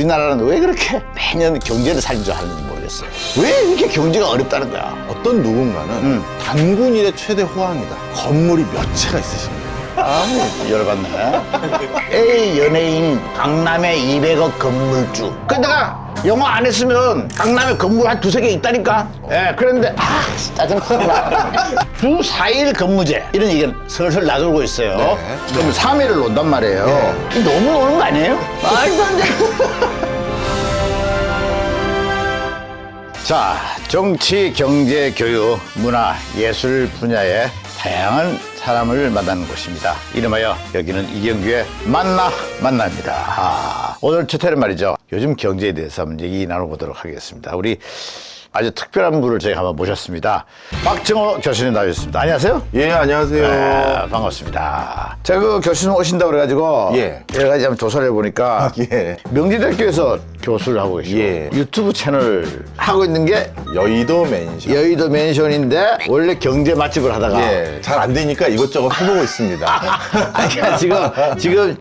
우리나라는 왜 그렇게 매년 경제를 살리려 하는지 모르겠어요. 왜 이렇게 경제가 어렵다는 거야? 어떤 누군가는 음. 단군 일의 최대 호황이다. 건물이 몇 채가 있으십니다. 아, 열받네. A 연예인 강남에 200억 건물주. 내가 영화 안 했으면 강남에 건물 한 두세 개 있다니까. 예, 그런데 아, 짜증나. 주 4일 근무제 이런 얘기는 슬슬 나돌고 있어요. 네. 그럼 3일을 논단 말이에요. 너무 노는 거 아니에요? 말도 안 돼. 자, 정치, 경제, 교육, 문화, 예술 분야의 다양한 사람을 만나는 곳입니다. 이름하여 여기는 이경규의 만나 만납니다. 아, 오늘 첫 회는 말이죠. 요즘 경제에 대해서 한번 얘기 나눠보도록 하겠습니다. 우리 아주 특별한 분을 저희가 한번 모셨습니다. 박정호 교수님 나오셨습니다. 안녕하세요. 예, 안녕하세요. 네, 반갑습니다. 제가 그 교수님 오신다고 그래가지고 예. 여러 가지 한번 조사를 해보니까 예. 명지대학교에서 교수를 하고 계시고 예. 유튜브 채널 하고 있는 게 여의도 맨션. 여의도 맨션인데 원래 경제 맛집을 하다가 예, 잘 안 되니까 이것저것 해보고 있습니다. 아니, 지금 지금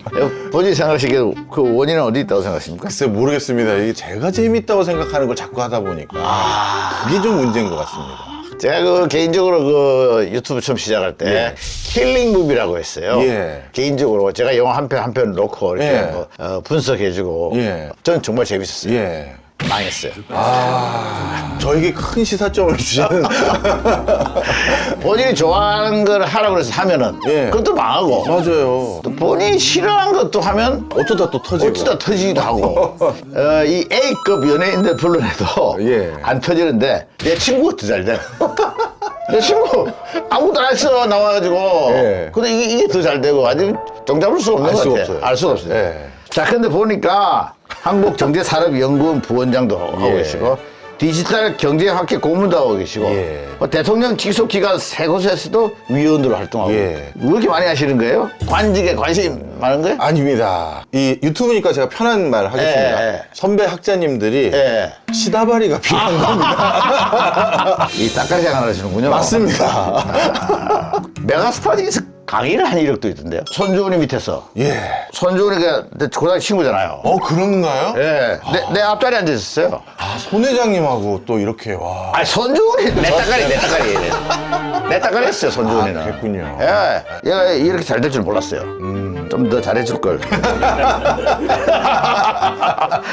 본인이 생각하시기에 그 원인은 어디 있다고 생각하십니까? 글쎄 모르겠습니다. 이게 제가 재밌다고 생각하는 걸 자꾸 하다 보니까 아. 그게 좀 문제인 것 같습니다. 제가 그 개인적으로 그 유튜브 처음 시작할 때 예. 킬링 무비라고 했어요. 예. 개인적으로 제가 영화 한 편 한 편 놓고 이렇게 예. 뭐, 어, 분석해주고 예. 저는 정말 재밌었어요. 예. 망했어요. 아, 저에게 큰 시사점을 주시는. 본인이 좋아하는 걸 하라고 해서 하면은 예. 그것도 망하고 맞아요. 또 본인이 싫어하는 것도 하면 어쩌다 또 터지고. 어쩌다 터지기도 하고 어, 이 A급 연예인들 불러내도 예. 안 터지는데 내 친구가 더잘 돼. 내 친구 아무것도 안 했어 나와가지고 예. 근데 이게, 이게 더 잘 되고 아직 정잡을 수가 없는 알 것 수가 같아 없어요. 알 수가 없어요 예. 자 근데 보니까 한국경제산업연구원 부원장도 하고 예. 계시고 디지털 경제 학회 고문도 하고 계시고 예. 뭐 대통령 직속 기관 세 곳에서도 위원으로 활동하고 예. 왜 이렇게 많이 하시는 거예요? 관직에 관심 많은 거예요? 아닙니다. 이 유튜브니까 제가 편한 말 하겠습니다. 예, 예. 선배 학자님들이 예. 시다바리가 필요한 겁니다. 이 따까리 생활 하시는군요. 맞습니다. 메가스타디에서 강의를 한 이력도 있던데요. 손주훈이 밑에서. 예. 손주훈이가 내 고등학교 친구잖아요. 어, 그런가요? 예. 내, 내 앞자리에 앉아 있었어요. 아, 손 회장님하고 또 이렇게, 와. 아, 손주훈이 내 따까리, 내 따까리. 내 따까리 했어요, 손주훈이는. 아, 그랬군요. 예. 얘가 이렇게 잘 될 줄 몰랐어요. 좀 더 잘해줄 걸.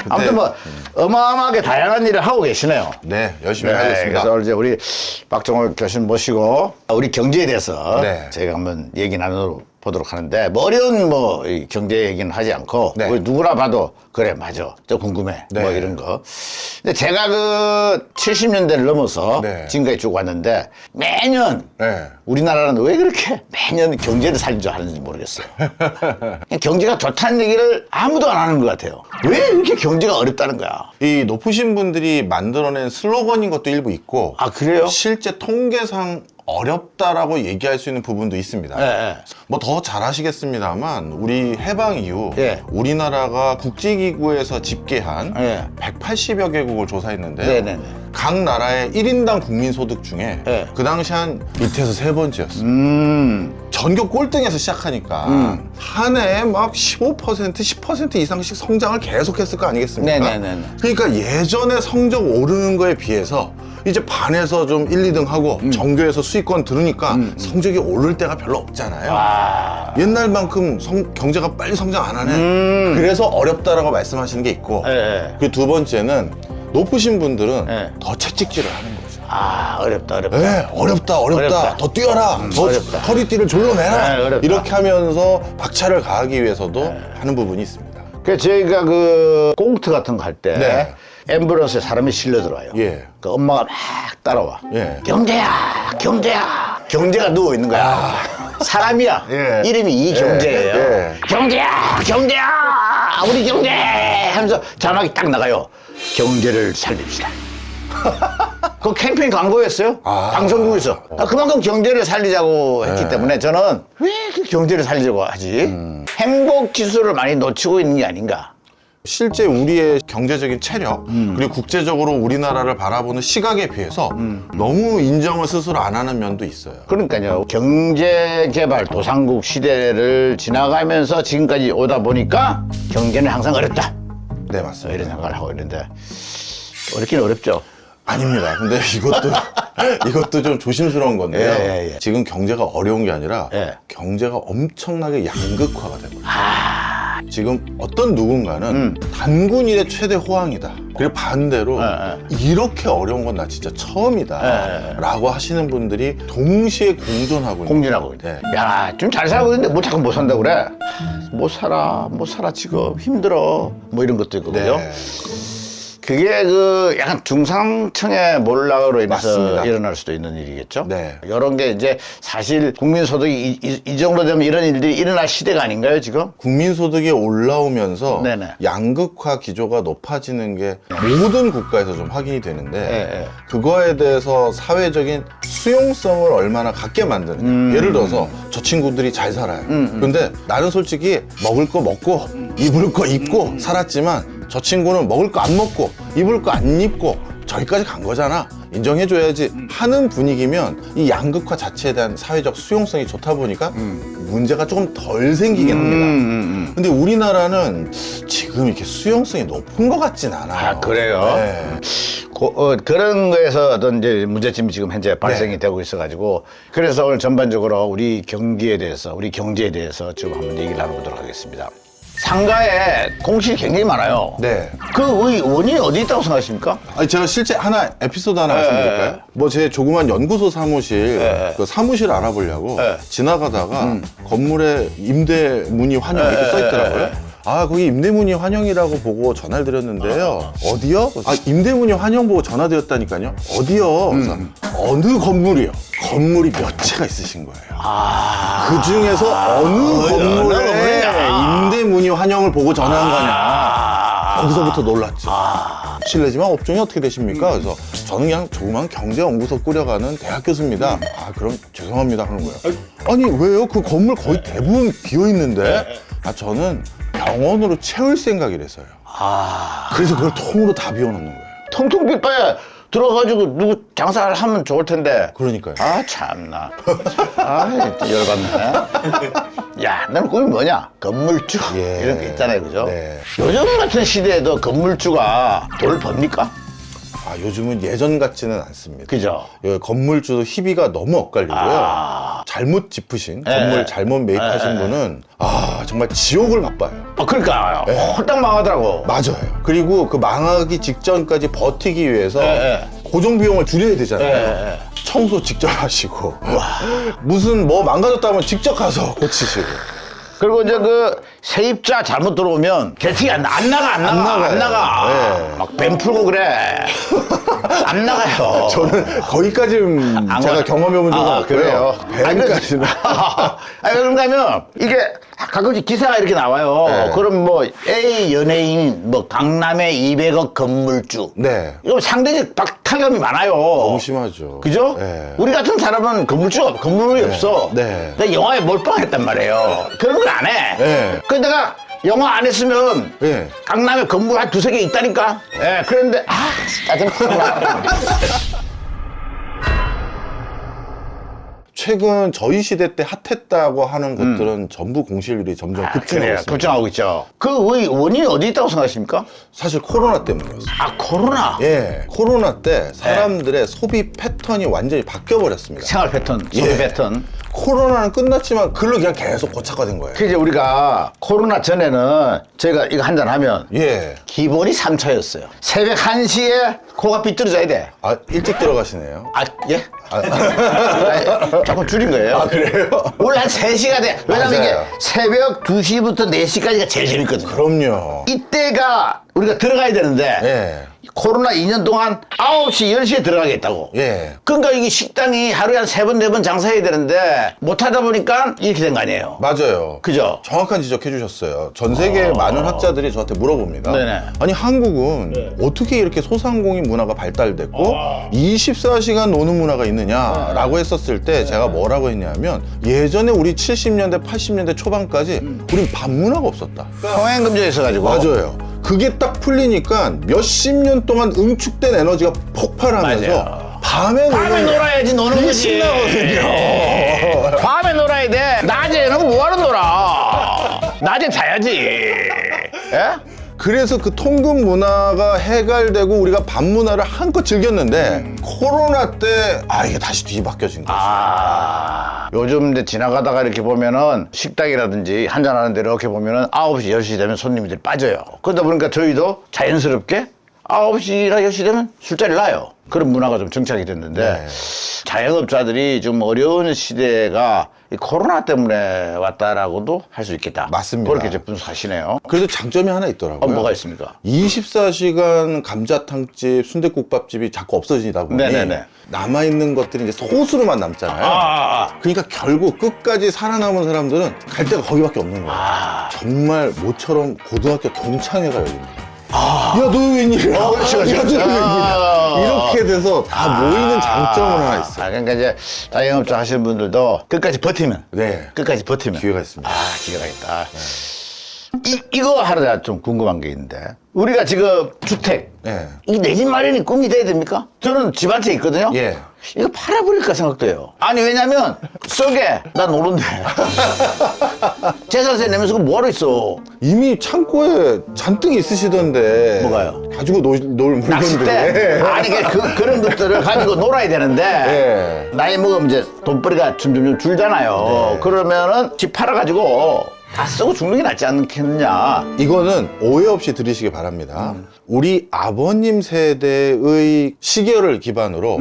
아무튼 뭐, 어마어마하게 다양한 일을 하고 계시네요. 네, 열심히 네, 하겠습니다. 그래서 이제 우리 박정호 교수님 모시고 우리 경제에 대해서 네. 저희가 한번 얘기 나눠 보도록 하는데 뭐 어려운 뭐 이 경제 얘기는 하지 않고 네. 우리 누구나 봐도 그래 맞아 저 궁금해 네. 뭐 이런 거. 근데 제가 그 70년대를 넘어서 네. 지금까지 쭉 왔는데 매년 네. 우리나라는 왜 그렇게 매년 경제를 살리려 하는지 모르겠어요. 경제가 좋다는 얘기를 아무도 안 하는 것 같아요. 왜 이렇게 경제가 어렵다는 거야? 이 높으신 분들이 만들어낸 슬로건인 것도 일부 있고, 아 그래요? 실제 통계상 어렵다라고 얘기할 수 있는 부분도 있습니다. 네. 뭐더잘 아시겠습니다만 우리 해방 이후 예. 우리나라가 국제기구에서 집계한 예. 180여 개국을 조사했는데 네 네 네. 각 나라의 1인당 국민소득 중에 예. 그 당시 한 밑에서 세 번째였어요. 음. 전교 꼴등에서 시작하니까 한 해에 막 15% 10% 이상씩 성장을 계속했을 거 아니겠습니까? 네네네네. 그러니까 예전에 성적 오르는 거에 비해서 이제 반에서 좀 1, 2등 하고 음. 전교에서 수익권 들으니까 성적이 오를 때가 별로 없잖아요. 아. 옛날만큼 성- 경제가 빨리 성장 안 하네. 음. 그래서 어렵다라고 말씀하시는 게 있고 예, 예. 그 두 번째는 높으신 분들은 예. 더 채찍질을 하는 거죠. 아 어렵다 어렵다. 네, 어렵다, 어렵다, 어렵다. 더 뛰어라, 더 어렵다. 허리띠를 졸라내라. 네, 어렵다. 네. 이렇게 하면서 박차를 가하기 위해서도 하는 부분이 있습니다. 그 저희가 그 꽁트 같은 거 할 때 네. 앰뷸런스에 사람이 실려 들어와요. 예. 그 엄마가 막 따라와. 예. 경제야, 경제야. 경제가 누워 있는 거야. 사람이야. 예. 이름이 이경제예요. 예, 예. 경제야, 경제야, 우리 경제 하면서 자막이 딱 나가요. 경제를 살립시다. 그 캠페인 광고였어요. 아. 방송국에서. 아, 그만큼 경제를 살리자고 했기 때문에 저는 왜 그 경제를 살리자고 하지? 행복 지수를 많이 놓치고 있는 게 아닌가. 실제 우리의 경제적인 체력 음. 그리고 국제적으로 우리나라를 바라보는 시각에 비해서 음. 너무 인정을 스스로 안 하는 면도 있어요. 그러니까요. 경제 개발 도상국 시대를 지나가면서 지금까지 오다 보니까 경제는 항상 어렵다. 네, 맞습니다. 이런 생각을 하고 있는데 어렵긴 어렵죠. 아닙니다. 근데 이것도 이것도 좀 조심스러운 건데요. 예, 예, 예. 지금 경제가 어려운 게 아니라 예. 경제가 엄청나게 양극화가 되고 있어요. 아. 지금 어떤 누군가는 음. 단군 일의 최대 호황이다. 그리고 반대로 예, 이렇게 어려운 건 나 진짜 처음이다. 예, 라고 하시는 분들이 동시에 공존하고 있는 공진하고 있대. 네. 야, 좀 잘 살고 있는데 뭐 자꾸 못 산다 고 그래? 못 살아, 못 살아 지금 힘들어. 뭐 이런 것도 그죠? 네. 그게 그 약간 중상층의 몰락으로 인해서 맞습니다. 일어날 수도 있는 일이겠죠. 네. 이런 게 이제 사실 국민소득이 이, 이- 이 정도 되면 이런 일들이 일어날 시대가 아닌가요 지금? 국민소득이 올라오면서 네네. 양극화 기조가 높아지는 게 모든 국가에서 좀 확인이 되는데 예, 예. 그거에 대해서 사회적인 수용성을 얼마나 갖게 만드느냐 음. 예를 들어서 저 친구들이 잘 살아요 그런데 나는 솔직히 먹을 거 먹고 입을 거 입고 음. 살았지만 저 친구는 먹을 거 안 먹고 입을 거 안 입고 저기까지 간 거잖아 인정해줘야지 음. 하는 분위기면 이 양극화 자체에 대한 사회적 수용성이 좋다 보니까 문제가 조금 덜 생기긴 합니다 음, 음. 근데 우리나라는 지금 이렇게 수용성이 높은 것 같진 않아요. 아, 그래요? 네. 고- 어, 그런 거에서 어떤 이제 문제점이 지금 현재 발생이 네. 되고 있어가지고 그래서 오늘 전반적으로 우리 경기에 대해서 우리 경제에 대해서 지금 한번 얘기를 나눠보도록 하겠습니다. 상가에 공실이 굉장히 많아요. 네. 그 의- 원인이 어디 있다고 생각하십니까? 아니 제가 실제 하나 에피소드 하나 네. 말씀드릴까요? 뭐 제 조그만 연구소 사무실 네. 그 사무실 알아보려고 네. 지나가다가 건물에 임대 문의 환영 이렇게 네, 써 있더라고요. 아 거기 임대 문의 환영이라고 보고 전화를 드렸는데요. 어디요? 아 임대 문의 환영 보고 전화 드렸다니까요. 어디요? 그래서 어느 건물이요? 건물이 몇 채가 있으신 거예요. 아, 그 중에서 어느 어느 건물에? 임대 문의 환영을 보고 전화한 거냐. 아. 거기서부터 놀랐죠. 실례지만 업종이 어떻게 되십니까? 그래서 저는 그냥 조그만 경제연구소 꾸려가는 대학 교수입니다. 아 그럼 죄송합니다 하는 거예요. 아니 왜요? 그 건물 거의 대부분 비어 있는데. 아 저는 병원으로 채울 생각이라서요. 아, 그래서 그걸 통으로 다 비워놓는 거예요. 통통 빗바에 들어가지고 누구 장사를 하면 좋을 텐데. 그러니까요. 아 참나. 아 열받네. 야, 너는 꿈이 뭐냐? 건물주 예. 이런 게 있잖아요, 그죠? 네. 요즘 같은 시대에도 건물주가 돈을 법니까? 아 요즘은 예전 같지는 않습니다. 그죠? 예, 건물주도 희비가 너무 엇갈리고요. 아. 잘못 짚으신 예, 건물 예. 잘못 매입하신 예, 예. 분은 아 정말 지옥을 맛봐요. 아, 그러니까 예. 홀딱 망하더라고. 맞아요. 그리고 그 망하기 직전까지 버티기 위해서 예, 고정 비용을 줄여야 되잖아요. 예, 예. 청소 직접 하시고 무슨 뭐 망가졌다면 직접 가서 고치시고. 그리고 이제 그 세입자 잘못 들어오면 대책이 안, 나- 안 나가, 안 나가, 안, 나가요. 나가. 예. 막 뱀 풀고 그래. 안 나가요. 저는 거기까지 는 안 제가 가- 경험해본 적은 아, 없고요. 그래요? 뱀까지는. 아니, 그런가 하면, 이게 가끔씩 기사가 이렇게 나와요. 네. 그럼 뭐, A 연예인, 뭐, 강남의 200억 건물주. 네. 이거 상대적 박탈감이 많아요. 너무 심하죠. 그죠? 네. 우리 같은 사람은 건물주가, 없- 건물이 없어. 네. 근데 영화에 몰빵했단 말이에요. 그런 걸 안 해. 네. 그래서 내가 영화 안 했으면 네. 강남에 건물 한 두세 개 있다니까. 예, 그랬는데, 아, 짜증나. 최근 저희 시대 때 핫했다고 하는 것들은 전부 공실률이 점점 급증하고 음. 아, 그래요. 있습니다. 급증하고 있죠. 그 의- 원인이 어디 있다고 생각하십니까? 사실 코로나 때문이었어요. 아, 코로나. 예, 코로나 때 사람들의 소비 패턴이 완전히 바뀌어 버렸습니다. 생활 패턴, 소비 예. 패턴. 코로나는 끝났지만 글로 그냥 계속 고착화된 거예요. 그 이제 우리가 코로나 전에는 저희가 이거 한잔 하면 예. 기본이 3차였어요. 새벽 1시에 코가 삐뚤어져야 돼. 아, 일찍 들어가시네요. 아, 예? 아, 조금 줄인 거예요. 아, 그래요? 원래 한 3시가 돼. 왜냐면 맞아요. 이게 새벽 2시부터 4시까지가 제일 재밌거든요. 그럼요. 이때가 우리가 들어가야 되는데 예. 코로나 2년 동안 9시, 10시에 들어가겠다고. 예. 그러니까 이게 식당이 하루에 한 세 번, 네 번 장사해야 되는데 못 하다 보니까 이렇게 된 거 아니에요. 맞아요. 그죠? 정확한 지적해 주셨어요. 전 세계 많은 학자들이 저한테 물어봅니다. 아. 네네. 아니 한국은 어떻게 이렇게 소상공인 문화가 발달됐고 아. 24시간 노는 문화가 네. 있느냐라고 했었을 때 제가 뭐라고 했냐면 예전에 우리 70년대 80년대 초반까지 음. 우린 밥 문화가 없었다. 평행금지에 있어가지고. 맞아요. 그게 딱 풀리니까 몇십 년 동안 응축된 에너지가 폭발하면서 맞아요. 밤에 밤에 놀아야지 노는 그게 거지. 신나거든요. 밤에 놀아야 돼. 낮에는 뭐하러 놀아? 낮에 자야지. 예? 그래서 그 통금 문화가 해갈되고 우리가 밥 문화를 한껏 즐겼는데 코로나 때 아 이게 다시 뒤바뀌어진 거죠. 아, 요즘 이제 지나가다가 이렇게 보면은 식당이라든지 한잔 하는 데 이렇게 보면은 9시, 10시 되면 손님들이 빠져요. 그러다 보니까 저희도 자연스럽게 9시나 10시 되면 술자리를 놔요. 그런 문화가 좀 정착이 됐는데 네. 자영업자들이 좀 어려운 시대가 이 코로나 때문에 왔다라고도 할 수 있겠다. 맞습니다. 그렇게 분석하시네요. 그래도 장점이 하나 있더라고요. 어, 뭐가 있습니까? 24시간 감자탕집, 순대국밥집이 자꾸 없어지다 보니 네네네. 남아있는 것들이 이제 소수로만 남잖아요. 아, 아, 그러니까 결국 끝까지 살아남은 사람들은 갈 데가 거기밖에 없는 거예요. 아. 정말 모처럼 고등학교 동창회가 열립니다. 야, 너 웬일이야? 어, 그렇지, 그렇지, 야, 너. 웬일이야? 아. 이렇게 돼서 다 모이는 장점은 하나 있어요. 아, 그러니까 이제 자영업자 하시는 분들도 끝까지 버티면 네. 끝까지 버티면 기회가 있습니다. 아, 기회가 있다. 이, 이거 하나 좀 궁금한 게 있는데. 우리가 지금 주택. 네. 이내 집 마련이 꿈이 돼야 됩니까? 저는 집 한 채 있거든요. 예. 이거 팔아버릴까 생각도 해요. 아니, 왜냐면, 썩에, 나 노는데. 재산세 내면서 그거 뭐하러 있어? 이미 창고에 잔뜩 있으시던데. 뭐가요? 가지고 놀, 놀. 낚싯대. 아니, 그, 그, 그런 것들을 가지고 놀아야 되는데. 예. 나이 먹으면 이제 돈벌이가 점점 줄잖아요. 네. 그러면은 집 팔아가지고 다 쓰고 죽는 게 낫지 않겠느냐. 이거는 오해 없이 들으시기 바랍니다. 우리 아버님 세대의 시계열을 기반으로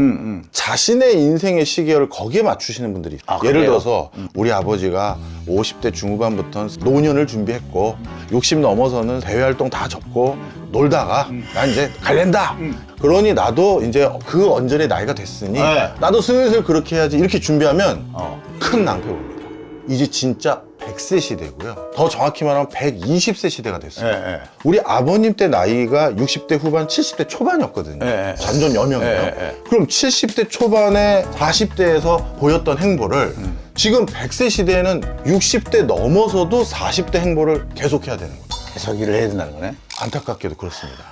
자신의 인생의 시계열을 거기에 맞추시는 분들이 있어요. 아, 예를 그래요? 들어서 우리 아버지가 50대 중후반부터 노년을 준비했고 60 넘어서는 대외 활동 다 접고 놀다가 난 이제 갈랜다. 그러니 나도 이제 그 언저리의 나이가 됐으니 네. 나도 슬슬 그렇게 해야지 이렇게 준비하면 어. 큰 낭패 봅니다. 이제 진짜 100세 시대고요. 더 정확히 말하면 120세 시대가 됐어요. 예, 예. 우리 아버님 때 나이가 60대 후반, 70대 초반이었거든요. 예, 예. 잔존 여명이에요. 예, 예. 그럼 70대 초반에 40대에서 보였던 행보를 음. 지금 100세 시대에는 60대 넘어서도 40대 행보를 계속해야 되는 거죠. 해석일을 해야 된다는 거네. 안타깝게도 그렇습니다.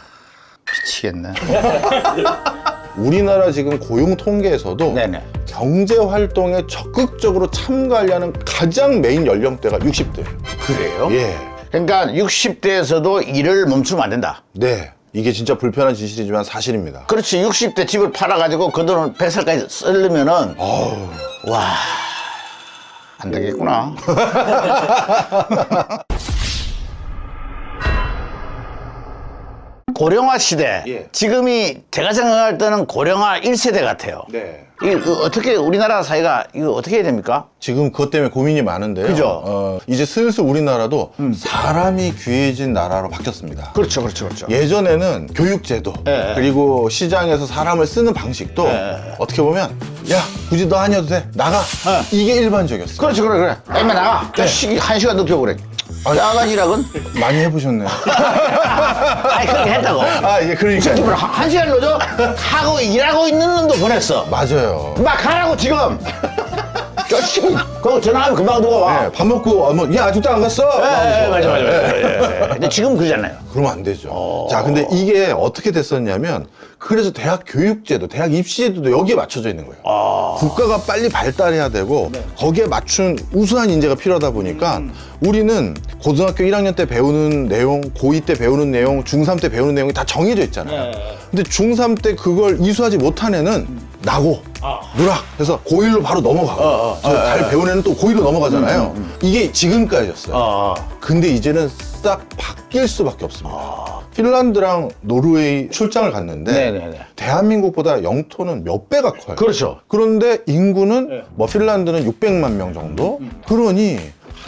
미치겠네. 우리나라 지금 고용 통계에서도 네네. 경제 활동에 적극적으로 참가하려는 가장 메인 연령대가 60대예요. 그래요? 예. 그러니까 60대에서도 일을 멈추면 안 된다. 네. 이게 진짜 불편한 진실이지만 사실입니다. 그렇지. 60대 집을 팔아가지고 그 돈을 100살까지 쓰려면은, 어우, 와. 안 되겠구나. 고령화 시대. 예. 지금이 제가 생각할 때는 고령화 1세대 같아요. 네. 이게 그 어떻게 우리나라 사회가 이거 어떻게 해야 됩니까? 지금 그것 때문에 고민이 많은데요. 그죠? 어, 이제 슬슬 우리나라도 사람이 귀해진 나라로 바뀌었습니다. 그렇죠, 그렇죠, 그렇죠. 예전에는 교육제도 예, 예. 그리고 시장에서 사람을 쓰는 방식도 예. 어떻게 보면 야 굳이 너 아니어도 돼 나가 예. 이게 일반적이었어요. 그렇지, 그래, 그래. 애매 나가. 저 시, 한 시간 눕혀 그래. 야간이락은? 많이 해보셨네요. 아니, 그렇게 했다고. 아 이게 그러니까 집을 한, 한 시간 넣어줘? 하고 일하고 있는 놈도 보냈어. 맞아요. 막 가라고 지금. 저 씨, 그거 전화하면 금방 누가 와. 네, 밥 먹고 어머 야 아직도 안 갔어? 예, 예, 하면서. 맞아, 맞아, 예, 맞아. 예, 예. 근데 지금 그러잖아요. 그러면 안 되죠. 어. 자, 근데 이게 어떻게 됐었냐면, 그래서 대학 교육제도, 대학 입시제도도 여기에 맞춰져 있는 거예요. 아. 국가가 빨리 발달해야 되고, 네. 거기에 맞춘 우수한 인재가 필요하다 보니까, 음. 우리는 고등학교 1학년 때 배우는 내용, 고2 때 배우는 내용, 중3 때 배우는 내용이 다 정해져 있잖아요. 네. 근데 중3 때 그걸 이수하지 못한 애는 나고, 누락 해서 고1로 바로 넘어가고, 아. 어, 어. 저 잘 배운 애는 또 고1로 넘어가잖아요. 이게 지금까지였어요. 어. 근데 이제는 싹 바뀔 수밖에 없습니다. 핀란드랑 노르웨이 출장을 갔는데 네네네. 대한민국보다 영토는 몇 배가 커요. 그렇죠. 그런데 인구는 뭐 핀란드는 600만 명 정도. 그러니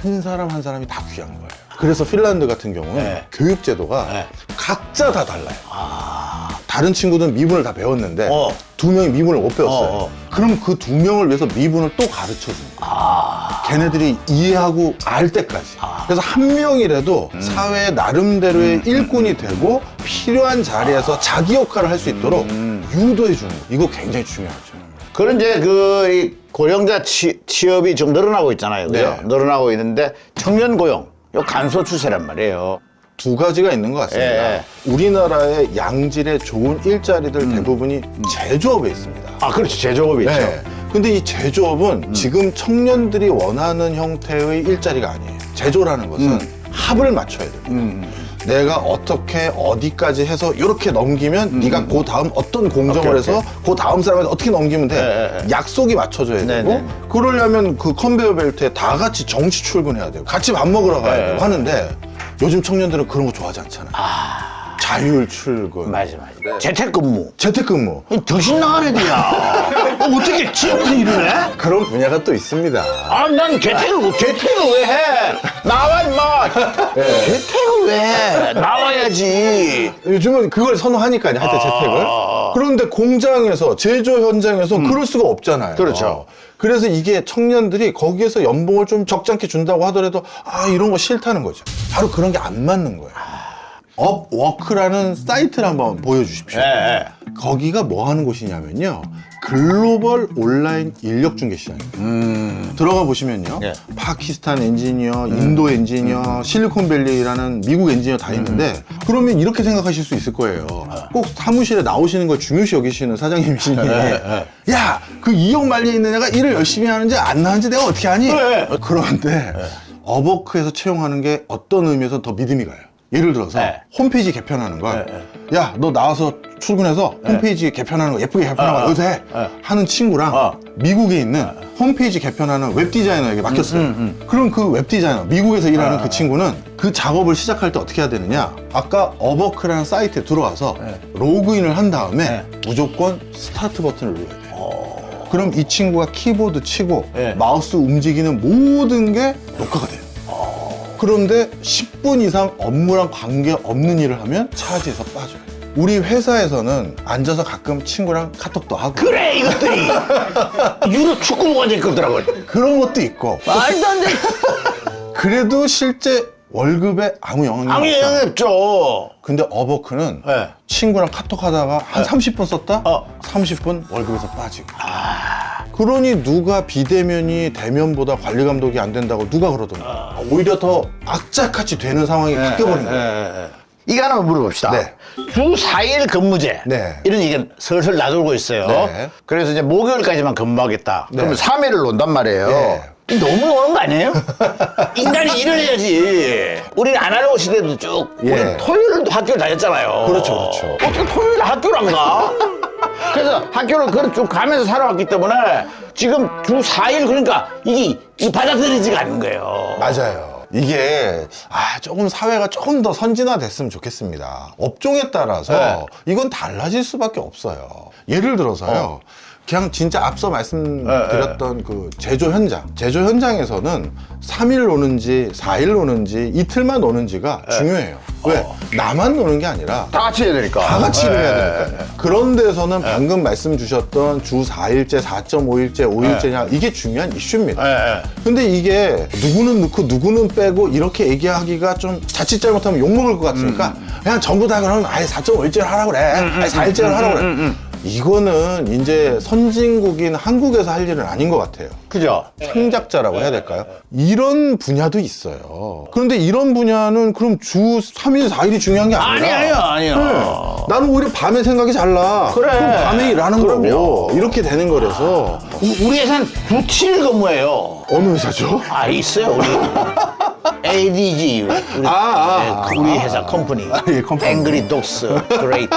한 사람 한 사람이 다 귀한 거예요. 그래서 핀란드 같은 경우는 네. 교육 제도가 네. 각자 다 달라요. 다른 친구들은 미분을 다 배웠는데 어. 두 명이 미분을 못 배웠어요. 어, 어. 그럼 그 두 명을 위해서 미분을 또 가르쳐 줍니다. 아. 걔네들이 이해하고 알 때까지. 그래서 한 명이라도 음. 사회 나름대로의 일꾼이 되고 필요한 자리에서 자기 역할을 할 수 있도록 음. 유도해 주는 거. 이거 굉장히 중요하죠. 그런 이제 그이 고령자 취, 취업이 좀 늘어나고 있잖아요. 그죠? 네. 늘어나고 있는데 청년 고용, 요 감소 추세란 말이에요. 두 가지가 있는 것 같습니다. 예, 우리나라의 양질의 좋은 일자리들 음. 대부분이 제조업에 있습니다. 아, 그렇죠. 제조업이 있죠. 네. 근데 이 제조업은 음. 지금 청년들이 원하는 형태의 일자리가 아니에요. 제조라는 것은 음. 합을 맞춰야 됩니다. 내가 어떻게 어디까지 해서 이렇게 넘기면 네가 그 다음 어떤 공정을 오케이, 해서 그 다음 사람한테 어떻게 넘기면 돼. 네, 네. 약속이 맞춰져야 네, 되고 네. 그러려면 그 컨베이어 벨트에 다 같이 정시 출근해야 되고 같이 밥 먹으러 가야 네. 되고 하는데 요즘 청년들은 그런 거 좋아하지 않잖아. 자율 출근. 맞아, 맞아. 재택근무. 재택근무. 정신 나간 애들이야. 어, 어떻게 집에서 일을 해? 그런 분야가 또 있습니다. 아, 난 재택을, 재택을 왜 해? 나와, 임마! 재택을 왜 해? 나와야지. 요즘은 그걸 선호하니까요, 하여튼 재택을. 그런데 공장에서, 제조 현장에서 그럴 수가 없잖아요. 그렇죠. 그래서 이게 청년들이 거기에서 연봉을 좀 적잖게 준다고 하더라도, 아, 이런 거 싫다는 거죠. 바로 그런 게 안 맞는 거예요. 업워크라는 사이트를 한번 보여주십시오. 예, 거기가 뭐 하는 곳이냐면요. 글로벌 온라인 인력 중개 시장입니다. 들어가 보시면요. 예. 파키스탄 엔지니어, 인도 엔지니어, 실리콘밸리라는 미국 엔지니어 다 있는데 그러면 이렇게 생각하실 수 있을 거예요. 꼭 사무실에 나오시는 걸 중요시 여기시는 사장님이시니 야, 그 2억 말려 있는 애가 일을 열심히 하는지 안 나는지 내가 어떻게 하니? 네. 그런데 어버크에서 채용하는 게 어떤 의미에서 더 믿음이 가요. 예를 들어서 네. 홈페이지 개편하는 걸 야, 너 나와서 출근해서 홈페이지 개편하는 거 예쁘게 개편하는 거 여기서 해. 하는 친구랑 어. 미국에 있는 홈페이지 개편하는 웹 디자이너에게 맡겼어요. 그럼 그 웹 디자이너, 미국에서 일하는 그 친구는 그 작업을 시작할 때 어떻게 해야 되느냐? 아까 어버크라는 사이트에 들어와서 로그인을 한 다음에 무조건 스타트 버튼을 눌러야 돼요. 그럼 이 친구가 키보드 치고 네. 마우스 움직이는 모든 게 녹화가 돼요. 그런데 10분 이상 업무랑 관계 없는 일을 하면 차지에서 빠져요. 우리 회사에서는 앉아서 가끔 친구랑 카톡도 하고 그래, 이것들이. 유럽 축구부가 될 거더라고. 그런 것도 있고 말도 안 돼. 그래도 실제 월급에 아무 영향이 아무 없잖아요. 영향 없죠. 근데 어버크는 네. 친구랑 카톡 하다가 한 30분 썼다? 어. 30분 월급에서 빠지고. 그러니 누가 비대면이 대면보다 관리 감독이 안 된다고 누가 그러던가. 오히려 더 악착같이 되는 상황이 바뀌어버린 거예요. 이거 하나만 물어봅시다. 네. 주 4일 근무제. 네. 이런 얘기가 슬슬 나돌고 있어요. 네. 그래서 이제 목요일까지만 근무하겠다. 네. 그러면 3일을 논단 말이에요. 네. 너무 노는 거 아니에요? 인간이 일을 해야지. 우리는 아날로그 시대도 쭉. 예. 우리 토요일도 학교를 다녔잖아요. 그렇죠, 그렇죠. 어떻게 토요일 학교를 안 가? 그래서 학교를 그쭉 가면서 살아왔기 때문에 지금 주 4일 그러니까 이게, 이게 받아들이지가 않는 거예요. 맞아요. 이게 아 조금 사회가 조금 더 선진화됐으면 좋겠습니다. 업종에 따라서 네. 이건 달라질 수밖에 없어요. 예를 들어서요. 그냥 진짜 앞서 말씀드렸던 그 제조 현장. 제조 현장에서는 3일 노는지 4일 노는지 이틀만 노는지가 중요해요. 왜? 나만 노는 게 아니라 다 같이 해야 되니까. 다 같이 일을 해야 네. 되니까요. 그런 데서는 방금 말씀 주셨던 주 4일째, 4.5일째, 5일째냐 이게 중요한 이슈입니다. 예, 예. 근데 이게 누구는 넣고 누구는 빼고 이렇게 얘기하기가 좀 자칫 잘못하면 욕먹을 것 같으니까 그냥 전부 다 그러면 아예 4.5일째를 하라고 그래. 아예 4일째를 하라고 그래. 이거는 이제 선진국인 한국에서 할 일은 아닌 것 같아요. 그죠? 창작자라고 해야 될까요? 이런 분야도 있어요. 그런데 이런 분야는 그럼 주 3일, 4일이 중요한 게 아니라 아니에요, 아니에요. 네. 나는 오히려 밤에 생각이 잘 나. 그래. 럼 밤에 일하는. 거고. 이렇게 되는 거라서. 우- 우리 회사는 주 7일 근무예요. 어느 회사죠? 아, 있어요, 우리. ADG. 우리, 아, 아, 네, 그 우리 회사 컴퍼니. 예, 컴퍼니. 앵그리 독스 그레이트.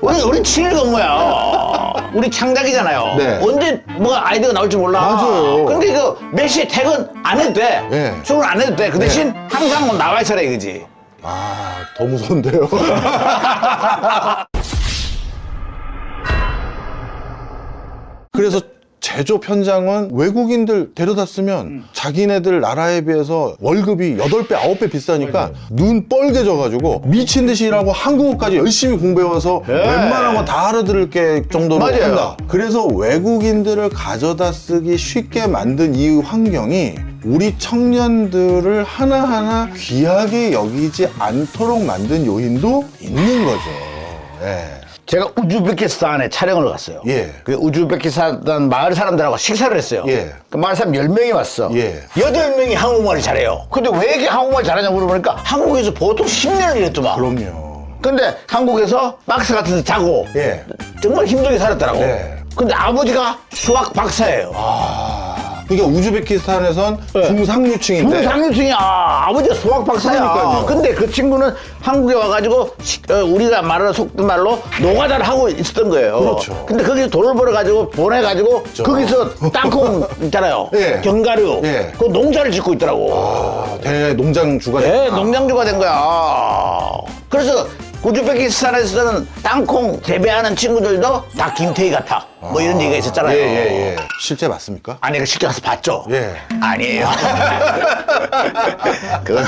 우리, 우리 7일 근무야. 우리 창작이잖아요. 네. 언제 뭐가 아이디어가 나올지 몰라. 맞아요. 근데 이거 몇 시에 퇴근 안 해도 돼. 네. 출근 안 해도 돼. 그 대신 항상 뭐 나와 있어라 이거지. 아, 더 무서운데요. 그래서 제조업 현장은 외국인들 데려다 쓰면 자기네들 나라에 비해서 월급이 8배, 9배 비싸니까 눈 뻘개져가지고 미친 듯이 일하고 한국어까지 열심히 공부해와서 웬만한 거다 알아들을 게 정도로 맞아요. 한다. 그래서 외국인들을 가져다 쓰기 쉽게 만든 이 환경이 우리 청년들을 하나하나 귀하게 여기지 않도록 만든 요인도 있는 거죠. 예. 제가 우즈베키스탄에 촬영을 갔어요. 예. 그 우즈베키스탄 마을 사람들하고 식사를 했어요. 예. 그 마을 사람 10명이 왔어. 예. 8명이 한국말을 잘해요. 근데 왜 이렇게 한국말 잘하냐 물어보니까 한국에서 보통 10년을 일했더만. 그럼요. 근데 한국에서 박스 같은 데 자고 예. 정말 힘들게 살았더라고. 네. 근데 아버지가 수학 박사예요. 아. 그러니까 우즈베키스탄에선 네. 중상류층인데 중상류층이야. 아버지가 소학 박사야. 그러니까요. 근데 그 친구는 한국에 와가지고 시- 어, 우리가 말하는 속된 말로 노가다를 하고 있었던 거예요. 그렇죠. 근데 거기서 돈을 벌어가지고 보내가지고 거기서 땅콩 있잖아요. 예. 견과류. 예. 그 농사를 짓고 있더라고. 아, 대농장주가 네, 됐다. 농장주가 된 거야. 그래서 우즈베키스탄에서는 땅콩 재배하는 친구들도 다 김태희 같아. 뭐 이런 얘기가 있었잖아요. 예, 예, 예. 실제 맞습니까? 아니, 그 실제 가서 봤죠? 예. 아니에요. 그건,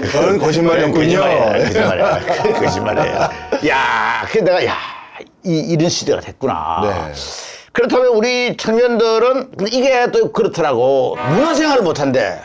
그건 거짓말이었군요. 거짓말이야. 거짓말이야. 거짓말이에요. 야, 그 내가, 야, 이, 이런 시대가 됐구나. 네. 그렇다면 우리 청년들은 근데 이게 또 그렇더라고. 문화 생활을 못한대.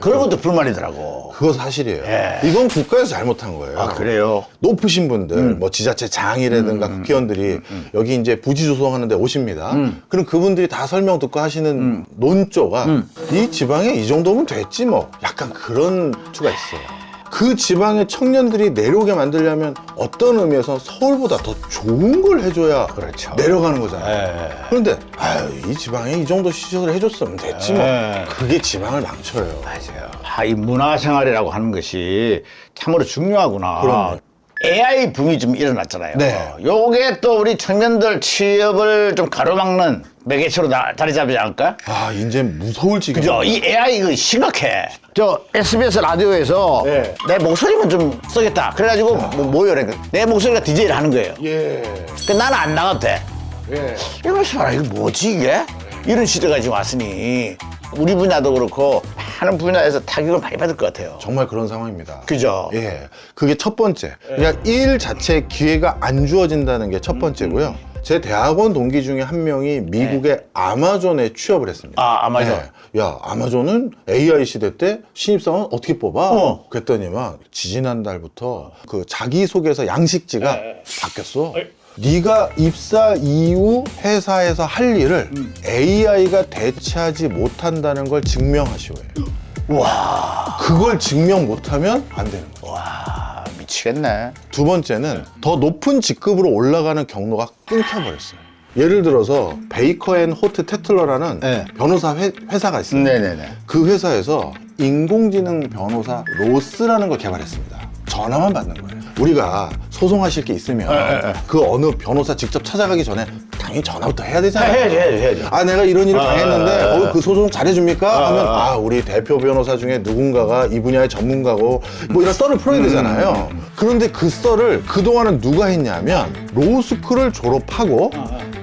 그런 것도 불만이더라고. 그거 사실이에요. 예. 이건 국가에서 잘못한 거예요. 아, 그래요? 높으신 분들, 뭐 지자체 장이라든가 국회의원들이 여기 이제 부지 조성하는데 오십니다. 그럼 그분들이 다 설명 듣고 하시는 논조가 이 지방에 이 정도면 됐지 뭐. 약간 그런 투가 있어요. 그 지방의 청년들이 내려오게 만들려면 어떤 의미에서 서울보다 더 좋은 걸 해줘야 그렇죠. 내려가는 거잖아요. 그런데 아유 이 지방에 이 정도 시설을 해줬으면 됐지 뭐. 예. 그게 지방을 망쳐요. 맞아요. 아, 이 문화생활이라고 하는 것이 참으로 중요하구나. 그럼요. AI 붐이 좀 일어났잖아요. 네. 요게 또 우리 청년들 취업을 좀 가로막는 매개체로 나- 자리 잡지 않을까? 아 이제 무서울 지경. 그죠? 이 AI 이거 심각해. 저 SBS 라디오에서 네. 내 목소리만 좀 쓰겠다. 그래가지고 뭐 모여래. 내 목소리가 DJ를 하는 거예요. 예. 근데 나는 안 나갔대. 예. 이거 봐라 이거 뭐지 이게? 이런 시대가 지금 왔으니 우리 분야도 그렇고 많은 분야에서 타격을 많이 받을 것 같아요. 정말 그런 상황입니다. 그죠? 예. 그게 첫 번째. 그러니까 일 자체 기회가 안 주어진다는 게 첫 번째고요. 제 대학원 동기 중에 한 명이 미국의 아마존에 취업을 했습니다. 아, 아마존. 예. 야, 아마존은 AI 시대 때 신입사원 어떻게 뽑아? 어. 그랬더니만 지지난 달부터 그 자기소개서 양식지가 네. 바뀌었어. 네가 입사 이후 회사에서 할 일을 음. AI가 대체하지 못한다는 걸 증명하시오예요. 와, 그걸 증명 못하면 안 되는 거예요. 와 미치겠네. 두 번째는 더 높은 직급으로 올라가는 경로가 끊겨버렸어요. 예를 들어서 베이커 앤 호트 테틀러라는 네. 변호사 회, 회사가 있어요. 네네네. 그 회사에서 인공지능 변호사 로스라는 걸 개발했습니다. 전화만 받는 거예요. 우리가 소송하실 게 있으면 네, 그 어느 변호사 직접 찾아가기 전에 당연히 전화부터 해야 되잖아요. 해야지, 해야지, 해야지. 아 내가 이런 일을 아, 당했는데 아, 아, 어, 그 소송 잘해줍니까? 하면 아. 아 우리 대표 변호사 중에 누군가가 이 분야의 전문가고 뭐 이런 썰을 풀어야 되잖아요. 그런데 그 썰을 그 동안은 누가 했냐면 로스쿨을 졸업하고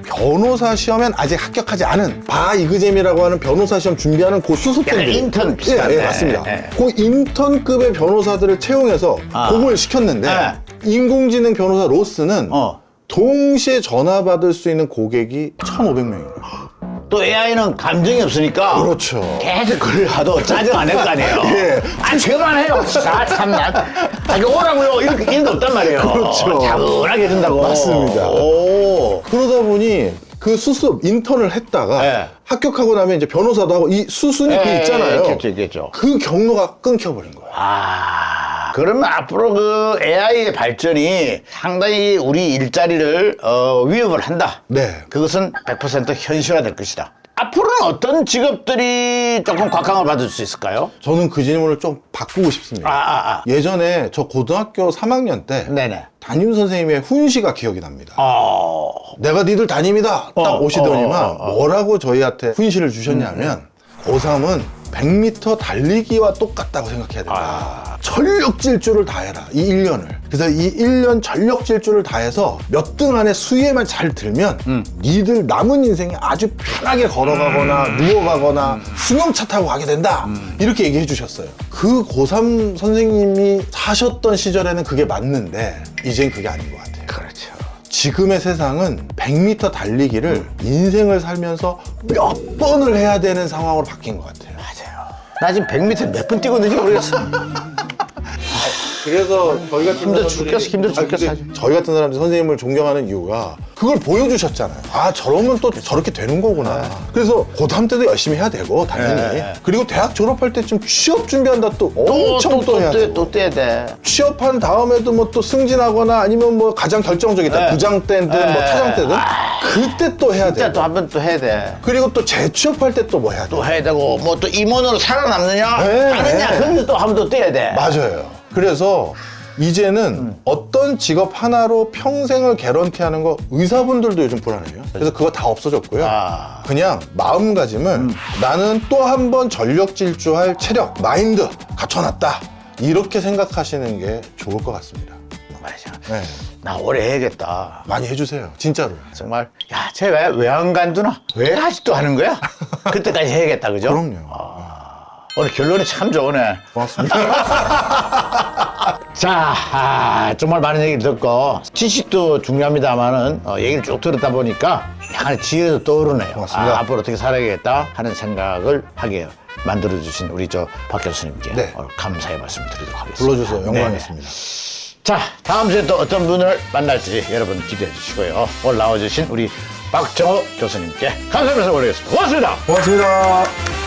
변호사 시험엔 아직 합격하지 않은 바 이그잼이라고 하는 변호사 시험 준비하는 그 수습생들 인턴 예, 비슷한. 예, 네, 맞습니다. 네. 그 인턴급의 변호사들을 채용해서 아. 공을 시켰는데 네. 인공지능 변호사 로스는 어. 동시에 전화 받을 수 있는 고객이 1,500명입니다. 또 AI는 감정이 없으니까. 그렇죠. 계속 글을 하도 짜증 안 낼 거 아니에요. 예. 아니, 그만해요. 자, 참나. 자기 오라고요. 이런, 이런 거 없단 말이에요. 그렇죠. 차분하게 해준다고. 맞습니다. 오. 그러다 보니 그 수습 인턴을 했다가 네. 합격하고 나면 이제 변호사도 하고 이 수순이 그 예, 있잖아요. 있겠죠, 있겠죠. 그 경로가 끊겨버린 거예요. 아, 그러면 앞으로 그 AI의 발전이 상당히 우리 일자리를 어, 위협을 한다. 네. 그것은 100% 현실화될 것이다. 앞으로는 어떤 직업들이 조금 곽강을 받을 수 있을까요? 저는 그 질문을 좀 바꾸고 싶습니다. 아, 아, 아. 예전에 저 고등학교 3학년 때 네네. 담임 선생님의 훈시가 기억이 납니다. 어, 내가 니들 담임이다 딱 어, 오시더니만 어, 어, 어. 뭐라고 저희한테 훈시를 주셨냐면 고3은 100m 달리기와 똑같다고 생각해야 된다. 아. 전력 질주를 다 해라. 이 1년을. 그래서 이 1년 전력 질주를 다 해서 몇 등 안에 수위에만 잘 들면 음. 니들 남은 인생에 아주 편하게 걸어가거나 음. 누워가거나 승용차 타고 가게 된다. 이렇게 얘기해 주셨어요. 그 고3 선생님이 사셨던 시절에는 그게 맞는데 이젠 그게 아닌 것 같아요. 그렇죠. 지금의 세상은 100m 달리기를 인생을 살면서 몇 번을 해야 되는 상황으로 바뀐 것 같아요. 나 지금 100m 몇 분 뛰고 있는지 모르겠어. 그래서 저희 같은 힘들어 죽겠어, 힘들어 근데 죽겠어. 저희 같은 사람들이 선생님을 존경하는 이유가 그걸 보여주셨잖아요. 아 저러면 또 저렇게 되는 거구나. 그래서 고3 때도 열심히 해야 되고 당연히. 네. 그리고 대학 졸업할 때쯤 취업 준비한다 또 또, 엄청 또, 해야 또, 돼. 또 떼야 돼. 취업한 다음에도 뭐 또 승진하거나 아니면 뭐 가장 결정적이다 네. 부장 때든 뭐 네. 차장 때든 그때 또 해야 진짜 돼. 또한 번 또 해야 돼. 그리고 또 재취업할 때 또 뭐 해야 돼. 또 해야 되고, 뭐 또 임원으로 살아남느냐? 네, 아느냐? 네. 그래서 또한 번 또 떼야 돼. 맞아요. 그래서 이제는 음. 어떤 직업 하나로 평생을 개런티 하는 거 의사분들도 요즘 불안해요. 그래서 그거 다 없어졌고요. 아. 그냥 마음가짐을 나는 또 한 번 전력 질주할 체력, 마인드 갖춰놨다. 이렇게 생각하시는 게 좋을 것 같습니다. 맞아. 네. 나 오래 해야겠다. 많이 해주세요. 진짜로. 정말, 야, 쟤 왜 왜 안 간두나? 왜 아직도 하는 거야? 그때까지 해야겠다, 그죠? 그럼요. 오늘 결론이 참 좋으네. 고맙습니다. 자, 아, 정말 많은 얘기를 듣고 지식도 중요합니다만은 어, 얘기를 쭉 들었다 보니까 약간의 지혜도 떠오르네요. 고맙습니다. 아, 앞으로 어떻게 살아야겠다 하는 생각을 하게 만들어주신 우리 저 박 교수님께 네. 오늘 감사의 말씀 드리도록 하겠습니다. 불러주세요. 네. 영광이었습니다. 자, 다음 주에 또 어떤 분을 만날지 여러분 기대해 주시고요. 오늘 나와주신 우리 박정호 교수님께 감사하면서 올리겠습니다. 고맙습니다. 고맙습니다.